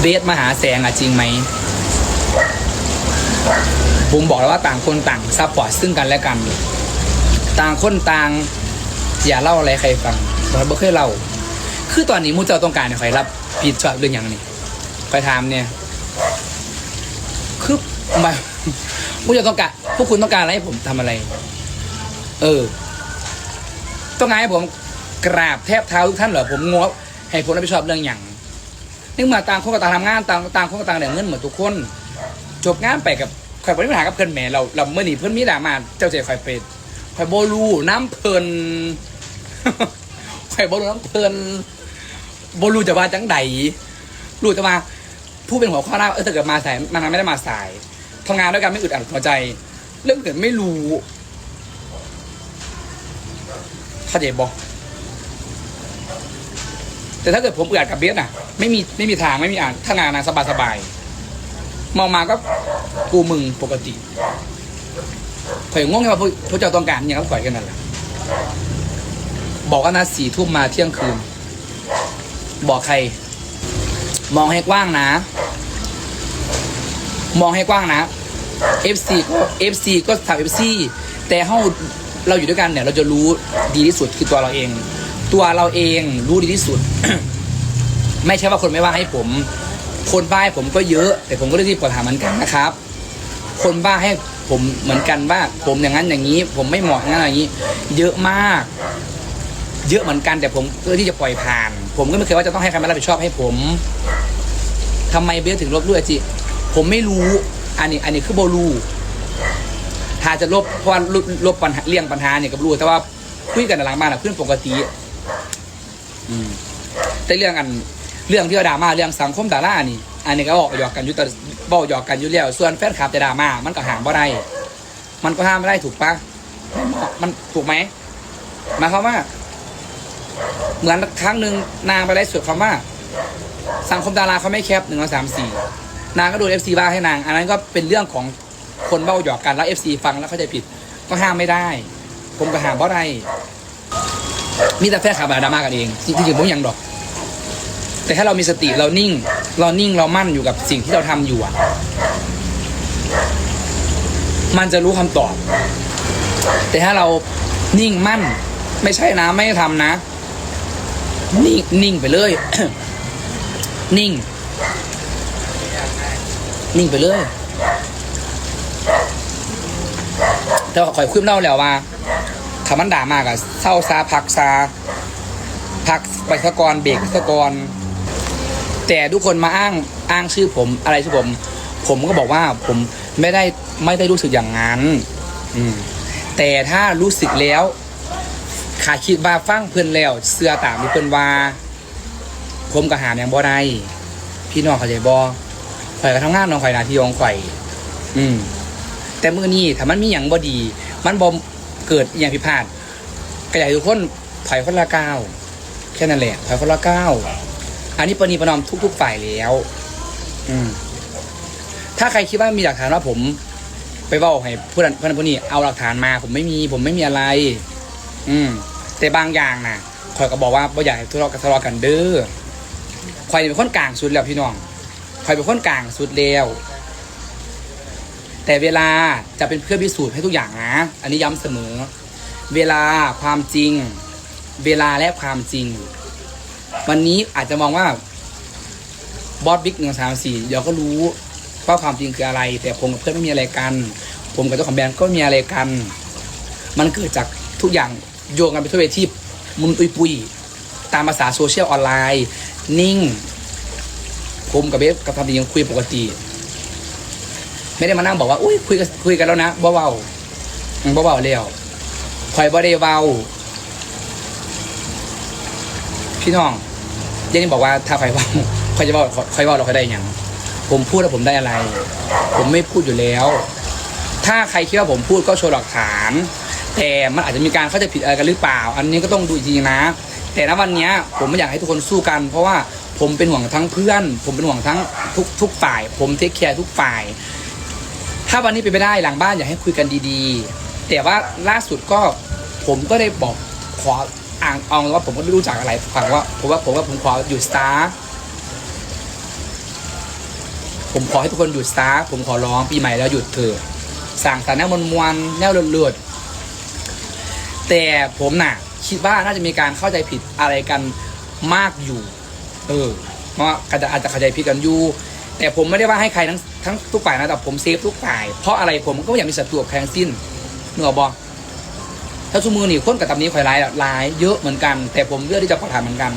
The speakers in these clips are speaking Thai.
เบสมาหาแสงอะจริงไหมผมบอกแล้วว่าต่างคนต่างซัพพอร์ตซึ่งกันและกัน ต่างคนต่าง อย่าเล่าอะไรใครฟังเราไม่เคยเล่า คือตอนนี้มูเจ้าต้องการให้ใครรับผิดชอบเรื่องอย่างนี้ใครถามเนี่ย คือมามูเจ้าต้องการพวกคุณต้องการอะไรให้ผมทำอะไร เออ ต้องการให้ผมกราบแทบเท้าทุกท่านเหรอผมงบให้ผมรับผิดชอบเรื่องอย่าง นึกมาต่างคนก็ต่างทำงานต่างต่างคนก็ต่างได้เงินเหมือนทุกคน จบงานไปกับข่อยบริหากับเพื่อนแหม่เราเราเมื่อนี้เพื่อนมีดรามาเจ้าเจ๊ข่อยเป็ดข่อยโบลูน้ำเพลินข่อยโบลูน้ำเพลินโบลูจะมาจังใดรู้จะมาผู้เป็นหัวข้อหน้าเออถ้าเกิดมาสายมันไม่ได้มาสายทำงานด้วยกันไม่อึดอัดหัวใจ เรื่องเกิดไม่รู้เข้าใจบอก แต่ถ้าเกิดผมอึดอัดกับเบสน่ะ ไม่มีไม่มีทางไม่มีอ่านถ้างานนะสบายสบายๆมองมาก็กูมึงปกติข่อยง่วงไงว่าพวกพวกเจ้าต้องการอย่างก็ข่อยกันนั่นแหละบอกว่านะสี่ทุ่มมาเที่ยงคืน บอกใคร มองให้กว้างนะ มองให้กว้างนะ FC ก็ FC ก็ทำ FC แต่เฮาเราอยู่ด้วยกันเนี่ย เราจะรู้ดีที่สุดคือตัวเราเอง ตัวเราเองรู้ดีที่สุด ไม่ใช่ว่าคนไม่ว่าให้ผม คนบ้าให้ผมก็เยอะ แต่ผมก็ได้ที่ปลดหาเหมือนกันนะครับ คนบ้าให้ผมเหมือนกันว่า ผมอย่างนั้นอย่างนี้ ผมไม่เหมาะอย่างนั้นอย่างนี้ เยอะมาก เยอะเหมือนกันแต่ผมเพื่อที่จะปล่อยผ่าน ผมก็ไม่เคยว่าจะต้องให้ใครมารับผิดชอบให้ผมทำไมเบสถึงลบด้วยจิผมไม่รู้ อันนี้ อันนี้คือโบลูถ้าจะลบเพราะว่าลบปัญหาเลี่ยงปัญหาเนี่ยกับรู้แต่ว่าคุยกันหลังบ้านอะเพื่อนปกติ แต่เรื่องอันเรื่องที่ว่าดราม่าเรื่องสังคมดารานี่ อันนี้ก็บอกหยอกกันอยู่แต่บอกหยอกกันอยู่แล้วส่วนแฟนคลับจะดราม่ามันก็ห้ามบ่ได้มันก็ห้ามไม่ได้ถูกปะมันถูกไหมหมายความว่า เหมือนครั้งหนึ่งนางไปไลฟ์สดคำว่า สังคมดาราเขาไม่แคปหนึ่งสามสี่นางก็โดนเอฟซีบ้าให้นาง อันนั้นก็เป็นเรื่องของคนเบ้าหยอกกันแล้วเอฟซีฟังแล้วเข้าใจผิดก็ห้ามไม่ได้ ผมก็ห้ามเพราะอะไร มีแต่แฟนคลับดราม่ากันเองจริงๆผมยังดอก แต่ถ้าเรามีสติเรานิ่ง เรานิ่งเรามั่นอยู่กับสิ่งที่เราทำอยู่อะมันจะรู้คำตอบ แต่ถ้าเรานิ่งมั่น ไม่ใช่นะไม่ทำนะ นิ่งนิ่งไปเลย นิ่ง นิ่งไปเลยแต่ว่าข่อยคุยเล่าแล้วว่า คำมันด่ามากอะเศร้าซาพักซาพักไปสะกอนเบรกสะกอนแต่ทุกคนมาอ้างอ้างชื่อผมอะไรชื่อผม ผมก็บอกว่าผมไม่ได้ไม่ได้รู้สึกอย่างนั้น อืม แต่ถ้ารู้สึกแล้วขาคิดว่าฟังเพื่อนแล้ว เสื้อตามที่เพื่อนว่า ผมก็หามอย่างบ่ได้พี่น้องเขาใจบ่ข่อยก็ทำงานน้องข่อยนาที่ของข่อย อืม แต่มื่อนี้ถ้ามันมีอย่างบ่ดี มันบ่ เกิดอย่างผิดพลาดก็อยากให้ทุกคนถอยคนละก้าวแค่นั้นแหละถอยคนละก้าวอันนี้ประนีประนอมทุก ๆ ฝ่ายแล้ว อืม ถ้าใครคิดว่ามีหลักฐานว่าผม ไปเว่าให้ผู้นั้นผู้นั้นผู้นี้เอาหลักฐานมา ผมไม่มี ผมไม่มีอะไร อืม แต่บางอย่างนะข่อยก็บอกว่าบ่อยากให้ทะเลาะกันทะเลาะกันเด้อข่อยเป็นคนกลางสุดแล้วพี่น้องข่อยเป็นคนกลางสุดแล้ว แต่เวลาจะเป็นเพื่อพิสูจน์ให้ทุกอย่างนะ อันนี้ย้ำเสมอ เวลาความจริง เวลาและความจริง วันนี้อาจจะมองว่าบอสบิ๊กหนึ่งสามสี่เดี๋ยวก็รู้ว่าความจริงคืออะไร แต่ผมกับเพื่อนไม่มีอะไรกัน ผมกับเจ้าของแบรนด์ก็ไม่มีอะไรกัน มันเกิดจากทุกอย่างโยงกันไปทั่วเวทีมุนตุยปุยตามภาษาโซเชียลออนไลน์ นิ่ง ผมกับเบสกับทำดียังคุยปกติ ไม่ได้มานั่งบอกว่าอุ้ยคุยกันคุยกันแล้วนะบ่เบาบ่เบาแล้วคอยบ่ได้เบาพี่น้องเยังนี่บอกว่าถ้าใครเบาใครจะเบาใครเบาเราใครได้ยังผมพูดแล้วผมได้อะไร ผมไม่พูดอยู่แล้ว ถ้าใครคิดว่าผมพูดก็โชว์หลักฐาน แต่มันอาจจะมีการเข้าใจผิดอะไรกันหรือเปล่า อันนี้ก็ต้องดูอีกทีนะ แต่ณวันนี้ผมไม่อยากให้ทุกคนสู้กัน เพราะว่าผมเป็นห่วงทั้งเพื่อน ผมเป็นห่วงทั้งทุกทุกฝ่าย ผมเทคแคร์ทุกฝ่าย ถ้าวันนี้เป็นไปได้หลังบ้านอยากให้คุยกันดีๆ แต่ว่าล่าสุดก็ผมก็ได้บอกขออ่างเอาว่าผมก็ไม่รู้จักอะไรฟังว่าผมว่าผมว่าผมขออยู่สตาร์ผมขอให้ทุกคนหยุดซะผมขอร้องปีใหม่แล้วหยุดเถอะสั่งสรรแนวมวลแนวเลือดแต่ผมน่ะคิดว่าน่าจะมีการเข้าใจผิดอะไรกันมากอยู่ เออเพราะอาจจะอาจจะเข้าใจผิดกันอยู่ แต่ผมไม่ได้ว่าให้ใครทั้งทั้งทุกฝ่ายนะแต่ผมเซฟทุกฝ่าย เพราะอะไรผมก็ไม่อยากมีศัตรูกับใครทั้งสิ้นเนื้อบอกถ้าชูมือหนีคนกับตำนี้ข่อยร้ายร้ายเยอะเหมือนกัน แต่ผมเลือกที่จะปะทานเหมือนกัน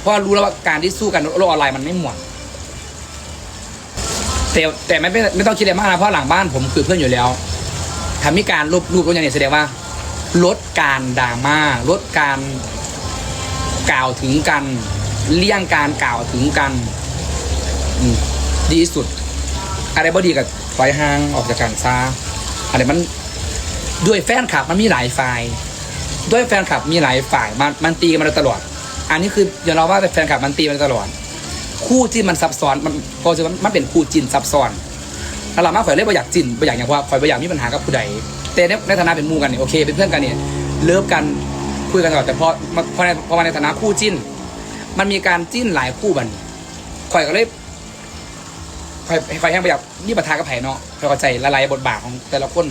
เพราะรู้แล้วว่าการที่สู้กันโลกออนไลน์มันไม่หมดแต่แต่ไม่ไม่ไม่ต้องคิดอะไรมากนะเพราะหลังบ้านผมคือเพื่อนอยู่แล้วทำให้การรูปรูปก็อย่างนี้แสดงว่า ลดการดราม่าลดการกล่าวถึงกัน เลี่ยงการกล่าวถึงกัน อืม ดีที่สุด อะไรบ่ดีกับถอยห่างออกจากกันซาอะไรมันด้วยแฟนคลับมันมีหลายฝ่าย ด้วยแฟนคลับมีหลายฝ่ายมันมันตีกันมาตลอด อันนี้คืออย่าเราว่าแต่แฟนคลับมันตีมาตลอด คู่ที่มันซับซ้อนมันพอจะมันเป็นคู่จินซับซ้อนแล้วเรามาข่อยเล่นบ่อยากจินบ่อยากอย่างว่าข่อยบ่อยากมีปัญหากับผู้ใดแต่ในในฐานะเป็นมู่กันเนี่ยโอเคเป็นเพื่อนกันเนี่ยเลิฟกันคุยกันตลอดแต่พอพอในพอในฐานะคู่จิ้น มันมีการจิ้นหลายคู่บันข่อยก็เลย ไฟไฟแห้งไปแบบนี่ประทากับไผ่เนาะไฟเข้าใจละลายบทบาทของแต่ละคน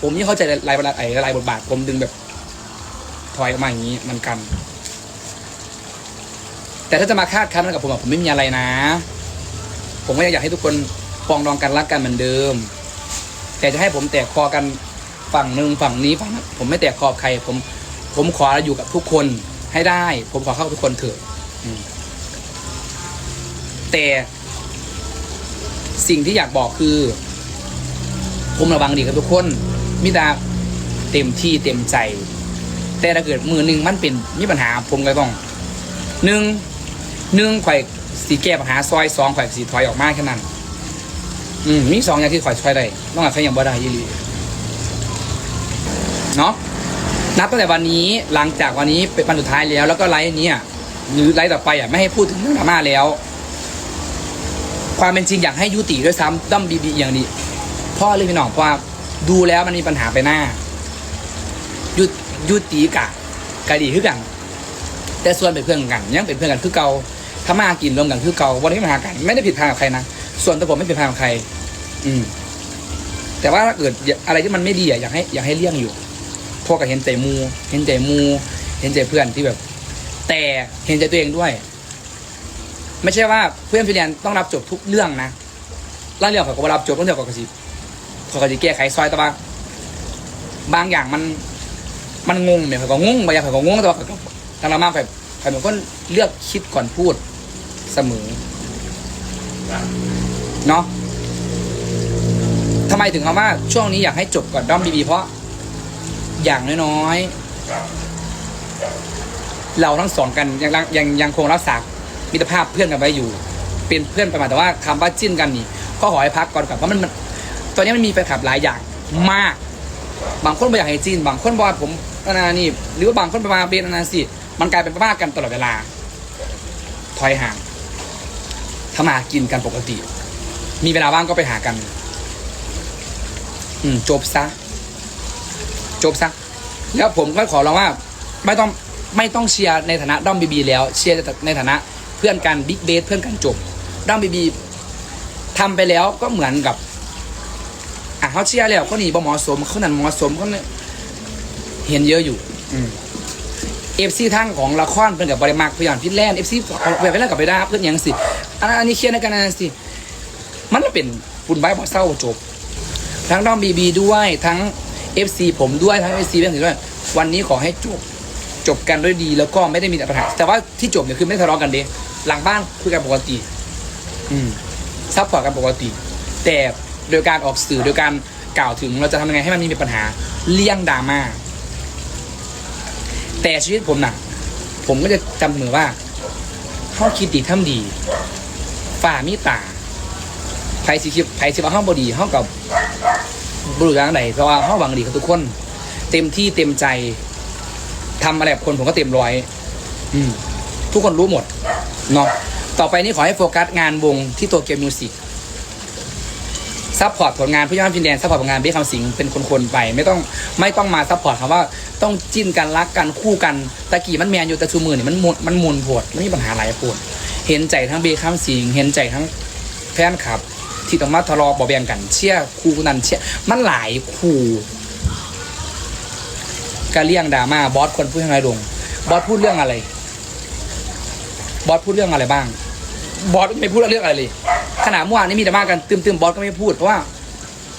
ผมนี่เข้าใจละลายบทบาทไอ้ละลายบทบาทผมดึงแบบ ถอยออกมาอย่างนี้มันกัน แต่ถ้าจะมาคาดคั้นกับผมอะผมไม่มีอะไรนะ ผมก็ยังอยากให้ทุกคนปองดองกันรักกันเหมือนเดิม แต่จะให้ผมแตกคอกันฝั่งหนึ่งฝั่งนี้ฝั่งนั้นผมไม่แตกคอบใคร ผม ผมขออยู่กับทุกคนให้ได้ ผมขอเข้าทุกคนเถอะแต่ สิ่งที่อยากบอกคือผมระวังดีกับทุกคนมิตาเต็มที่เต็มใจ แต่ถ้าเกิดมือหนึ่งมันเป็นมีปัญหาผมก็ต้องหนึ่งหนึ่งข่อยสีแก้ปัญหาซอยสองข่อยสีถอยออกมาแค่นั้นอืมมีสองอย่างที่ข่อยช่วยได้ต้องอาจใช้อย่างบ่ได้ยี่ลีเนาะนับตั้งแต่วันนี้หลังจากวันนี้เป็นวันสุดท้ายแล้ว แล้วก็ไลฟ์นี้หรือไลฟ์ต่อไปอะไม่ให้พูดถึงเรื่องดราม่าแล้ว ความเป็นจริงอยากให้ยุติด้วยซ้ำด้อมบีบีอย่างนี้พ่อเลยพี่น้องเพราะว่าดูแล้วมันมีปัญหาไปหน้า ยุยุติกะกะดีคือกัน แต่ส่วนเป็นเพื่อนกันยังเป็นเพื่อนกันคือเก่าถ้ามากินรวมกันคือเก่าวันนี้ปัญหากัน ไม่ได้ผิดทางกับใครนะส่วนตัวผมไม่ผิดทางกับใคร อืม แต่ว่าถ้าเกิดอะไรที่มันไม่ดีอะอยากให้อยากให้เลี่ยงอยู่พวกกับเห็นใจมู เห็นใจมู เห็นใจเพื่อนที่แบบ แต่เห็นใจตัวเองด้วย ไม่ใช่ว่าเพื่อนพี่แดนต้องรับจบทุกเรื่องนะร่างเรื่องเขาก็บ่รับจบต้องเดียวกับกสิเขาก็จะแก้ไขซอยแต่ว่าบางอย่างมันมันงงเนี่ยเขาก็งงบางอย่างเขาก็งงแต่ว่าเขาก็ทางเรามากแบบเขาเป็นคนเลือกคิดก่อนพูดเสมอเนาะทำไมถึงคำว่าช่วงนี้อยากให้จบก่อนด้อมบีบีเพราะอย่างน้อยๆเราทั้งสองกันยังยังยังคงรักษา มิตรภาพเพื่อนกันไว้อยู่ เป็นเพื่อนไปมาแต่ว่าคำว่าจิ้นกันนี่ก็ขอให้พักก่อนก่อนเพราะมันตอนนี้มันมีแฟนคลับหลายอย่างมาก บางคนไม่อยากให้จิ้น บางคนบอกว่าผมนานานี่หรือว่าบางคนไปมาเป็นนานาสิมันกลายเป็นบ้ากันตลอดเวลา ถอยห่างถ้ามากินกันปกติ มีเวลาว่างก็ไปหากัน อืมจบซะจบซะแล้วผมก็ขอร้องว่า ไม่ต้องไม่ต้องเชียร์ในฐานะด้อมบีบีแล้ว เชียร์ในฐานะ เพื่อนกันบิ๊กเบสเพื่อนกันจบด้มบีบีทำไปแล้วก็เหมือนกับอะเขาเชียร์แล้วเขาหนีบ่เหมาะสมเขานั่นเหมาะสมเขาเนี่ยเห็นเยอะอยู่เอฟซีทั้งของละครเป็นกับบริมากพยานฟินแลนด์เอฟซีแบบไปแล้วกับไปได้เพื่อนยังสิอันนี้เคลียร์ในกันนะสิมันเป็นบุญใบบ่เศร้าจบ ทั้งด้อมบีบีด้วยทั้ง FC ผมด้วยทั้ง FC เพื่อนด้วยวันนี้ขอให้จบจบกันด้วยดีแล้วก็ไม่ได้มีปัญหาแต่ว่าที่จบเนี่ยคือไม่ทะเลาะกันเด้ หลังบ้านคุยกันปกติ อืมซัพพอร์ตกันปกติ แต่โดยการออกสื่อโดยการกล่าวถึงเราจะทำยังไงให้มันไมมีปัญหา เลี่ยงดราม่าแต่ชีวิตผมน่ะ ผมก็จะจำเสมอว่าเขาคิดดีทำดี ฝ่ามีตาไผสิคิดไผสิว่าห้องบดีห้องกับบรูทางไหนเพราะว่าห้องหวังดีกับทุกคน เต็มที่เต็มใจทำอะไรกับคนผมก็เต็มร้อย อืม ทุกคนรู้หมด เนาะต่อไปนี้ขอให้โฟกัสงานวงที่ตัวเกมมิวสิกซัพพอร์ตผลงานผู้ย่านฟินแลนซัพพอร์ตผลงานเบี้ยคำสิงเป็นคนๆไป ไม่ต้องไม่ต้องมาซัพพอร์ตคำว่าต้องจิ้นกันรักกันคู่กันตะกี้มันแมนอยู่แต่ชูมือนี่มันมุนมันมุนโผดไม่มีปัญหาหลายโผดเห็นใจทั้งเบี้ยคำสิงเห็นใจทั้งแฟนคลับ ที่ต้องมาทะเลาะบาแบงกัน เชี่ยครูนั่นเชี่ยมันหลายครูการเลี่ยงดราม่าบอสควรพูดยังไงลงบอสพูดเรื่องอะไร บอสพูดเรื่องอะไรบ้าง บอสไม่พูดเรื่องอะไรเลย ขนาดเมื่อวานนี้มีดราม่ากันตึมๆบอสก็ไม่พูดเพราะว่า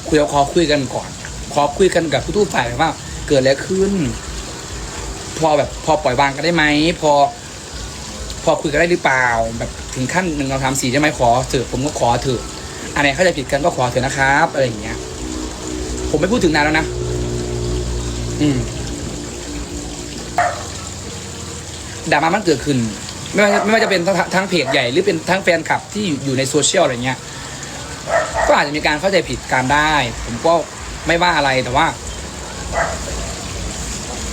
คุยเอาขอคุยกันก่อน ขอคุยกันกับทุกๆฝ่ายว่า เกิดอะไรขึ้น พอแบบพอปล่อยวางกันได้ไหมพอ พอคุยกันได้หรือเปล่า แบบถึงขั้นหนึ่งเราทำสี่ใช่ไหมขอเถอะผมก็ขอเถอะอันไหนเข้าใจผิดกันก็ขอเถอะนะครับอะไรอย่างเงี้ย ผมไม่พูดถึงนานแล้วนะอืมดราม่ามันเกิดขึ้น ไม่ว่าไม่ว่าจะเป็นทั้งทั้งเพจใหญ่หรือเป็นทั้งแฟนคลับที่อยู่ในโซเชียลอะไรเงี้ยก็อาจจะมีการเข้าใจผิดกันได้ ผมก็ไม่ว่าอะไรแต่ว่า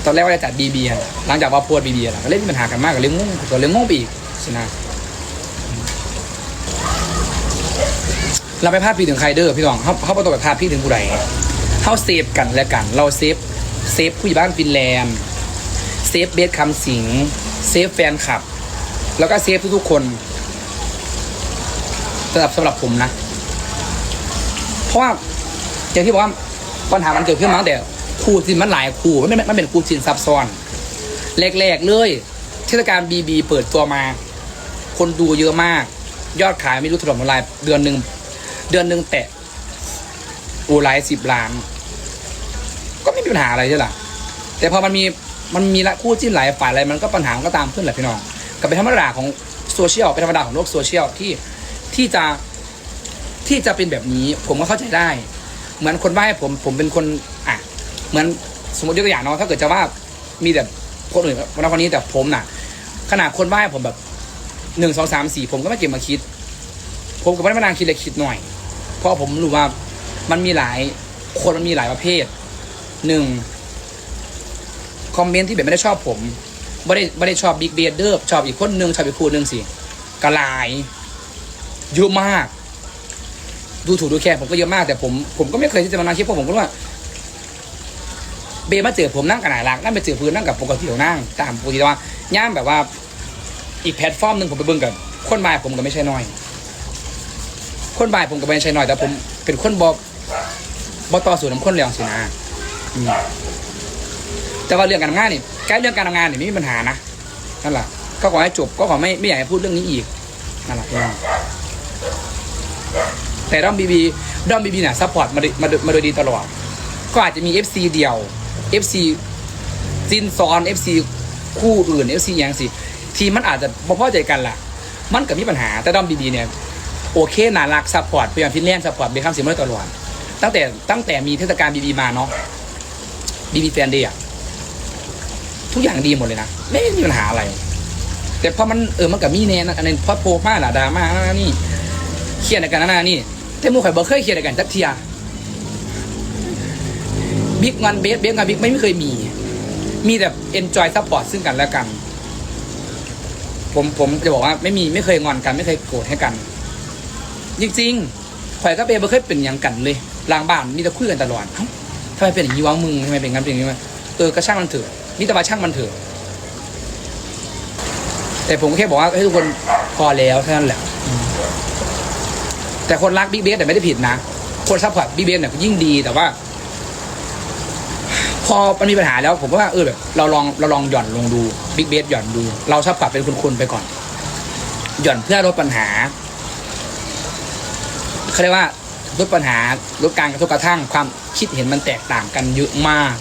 ตอนแรกว่าจะจัดบีบีหลังจากว่าโพสบีบีแล้วก็เล่นมีปัญหากันมากกับเรื่องงงกับเรื่องงงไปอีกสินะเราไปพาดพี่ถึงใครเด้อพี่น้องเขาเขาประตูไปพาดพี่ถึงผู้ใดเขาเซฟกันและกัน เราเซฟเซฟผู้ใหญ่บ้านฟินแลนด์เซฟเบสคำสิงเซฟแฟนคลับ แล้วก็เซฟทุกๆคนสำหรับสำหรับผมนะ เพราะว่าอย่างที่บอกว่าปัญหามันเกิดขึ้นมาตั้งแต่ครูจินมันหลายครูมันไม่มันเป็นครูจินซับซ้อนแรกๆเลยเทศกาลบีบีเปิดตัวมา คนดูเยอะมาก ยอดขายไม่รู้ถล่มทลายเดือนหนึ่งเดือนหนึ่งแตะโอ้หลายสิบล้าน ก็ไม่มีปัญหาอะไรใช่หรอแต่พอมันมีมันมีละคู่จิ้นหลายฝ่ายอะไรมันก็ปัญหามันก็ตามขึ้นแหละพี่น้อง กับเป็นธรรมดาของโซเชียลเป็นธรรมดาของโลกโซเชียลที่ที่จะที่จะเป็นแบบนี้ผมก็เข้าใจได้ เหมือนคนว่าให้ผมผมเป็นคนอะเหมือนสมมติยกตัวอย่างเนาะถ้าเกิดจะว่ามีแต่คนอื่นวันนั้นคนนี้แต่ผมน่ะ ขนาดคนว่าให้ผมแบบหนึ่งสองสามสี่ผมก็ไม่เก็บมาคิด ผมก็ไม่ได้มานั่งคิดเลยคิดหน่อย เพราะผมรู้ว่ามันมีหลายคนมันมีหลายประเภทหนึ่งคอมเมนต์ที่แบบไม่ได้ชอบผม ไม่ได้ไม่ได้ชอบบิ๊กเบเดอร์ชอบอีกคนหนึ่งชอบอีกคนหนึ่งสิกระลายเยอะมาก ดูถูกดูแคลนผมก็เยอะมากแต่ผมผมก็ไม่เคยที่จะมานั่งคิดเพราะผมก็รู้ว่าเบมาเจอผมนั่งกับนายรักนั่งไปเจอพื้นนั่งกับปกติของนั่งตามปกติแต่ว่าย่ามแบบว่า อีกแพลตฟอร์มหนึ่งผมไปเบิ่งกับคนบายผมก็ไม่ใช่น้อย คนบายผมก็ไม่ใช่น้อยแต่ผมเป็นคนบอบอต่อสู่น้ำข้นเรียงสินะแต่ว่าเรื่องการทำงานนี่ แก้เรื่องการทำงานนี่ไม่มีปัญหานะนั่นแหละก็ขอให้จบก็ขอไม่ไม่อยากให้พูดเรื่องนี้อีกนั่นแหละแต่ด้อมบีบีด้อมบีบีเนี่ยซัพพอร์ตมาดยมาดยมาโดยดีตลอด ก็อาจจะมี FC เดียว FC จินซอน FC คู่อื่น FC อย่างสิทีมมันอาจจะบ่พอใจกันล่ะ มันก็มีปัญหาแต่ด้อมบีบีเนี่ยโอเคน่ารักซัพพอร์ตพยายามพินแลนซัพพอร์ตเบคำเสียงมาโดยตลอดตั้งแต่ตั้งแต่มีเทศกาลบีบีมาเนาะบีบีแฟนเดย์อะ ทุกอย่างดีหมดเลยนะไม่มีปัญหาอะไร แต่พอมันเออมันกับมีแน่นะอันนี้พอโพมาล่ะดราม่านั่นนี่เครียดในกันนั่นนี่แต่มูข่อยบ่เคยเครียดในกันจักเทียบิ๊กงอนเบสเบสงอนบิ๊กไม่เคยมี มีแต่เอนจอยซัพพอร์ตซึ่งกันและกัน ผมผมจะบอกว่าไม่มีไม่เคยงอนกัน ไม่เคยโกรธให้กัน จริงๆข่อยก็เบสบ่เคยเป็นอย่างกันเลยลางบ้านมีแต่คุยกันตลอดทำไมเป็นอย่างนี้วะมึงทำไมเป็นงั้นเป็นอย่างนี้วะเออก็ช่างมันเถอะ มีแต่ว่าช่างมันเถอะ แต่ผมก็แค่บอกว่าให้ทุกคนพอแล้วเท่านั้นแหละ แต่คนรักบิ๊กเบสแต่ไม่ได้ผิดนะ คนซัพพอร์ตบิ๊กเบสเนี่ยยิ่งดีแต่ว่า พอมันมีปัญหาแล้ว ผมก็ว่าเออแบบเราลองเราลองหย่อนลงดูบิ๊กเบสหย่อนดู เราซัพพอร์ตเป็นคนๆไปก่อน หย่อนเพื่อลดปัญหาเขาเรียกว่าลดปัญหาลดการกระทบกระทั่งความคิดเห็นมันแตกต่างกันเยอะมาก